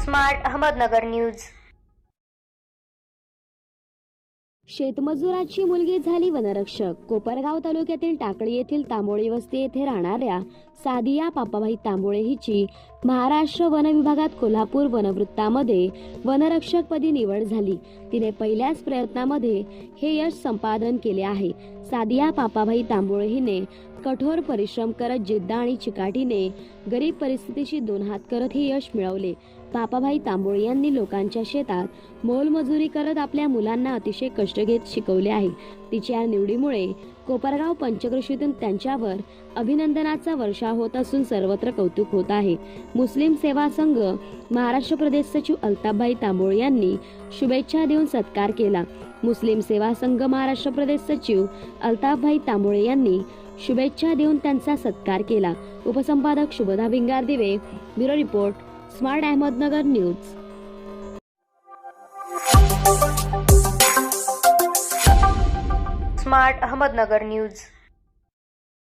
Smart Ahmednagar news. शेतमजुराची मुलगी झाली वनरक्षक. कोपरगाव तालुक्यातील टाकळी येथील तांबोळी वस्ती येथे राहणाऱ्या सादिया पापाभाई तांबोळे हिची महाराष्ट्र वन विभागात कोल्हापूर वनवृत्तामध्ये वनरक्षकपदी निवड झाली. तिने पहिल्याच प्रयत्नामध्ये हे यश संपादन केले आहे. सादिया पापाभाई तांबोळे हिने कठोर परिश्रम करत जिद्द आणि चिकाटीने गरीब परिस्थितीशी दोन हात करत हे यश मिळवले. पापाभाई तांबोळे यांनी लोकांच्या शेतात मोलमजुरी करत आपल्या मुलांना अतिशय कष्ट घेत शिकवले आहे. तिच्या या निवडीमुळे कोपरगाव पंचकृषीतून त्यांच्यावर अभिनंदनाचा वर्षा होत असून सर्वत्र कौतुक होत आहे. मुस्लिम सेवा संघ महाराष्ट्र प्रदेश सचिव अल्ताफभाई तांबोळ यांनी शुभेच्छा देऊन सत्कार केला. मुस्लिम सेवा संघ महाराष्ट्र प्रदेश सचिव अल्ताफभाई तांबोळे यांनी शुभेच्छा देऊन त्यांचा सत्कार केला. उपसंपादक Shubhada Bhingardive bureau report smart Ahmednagar news. Smart Ahmednagar news.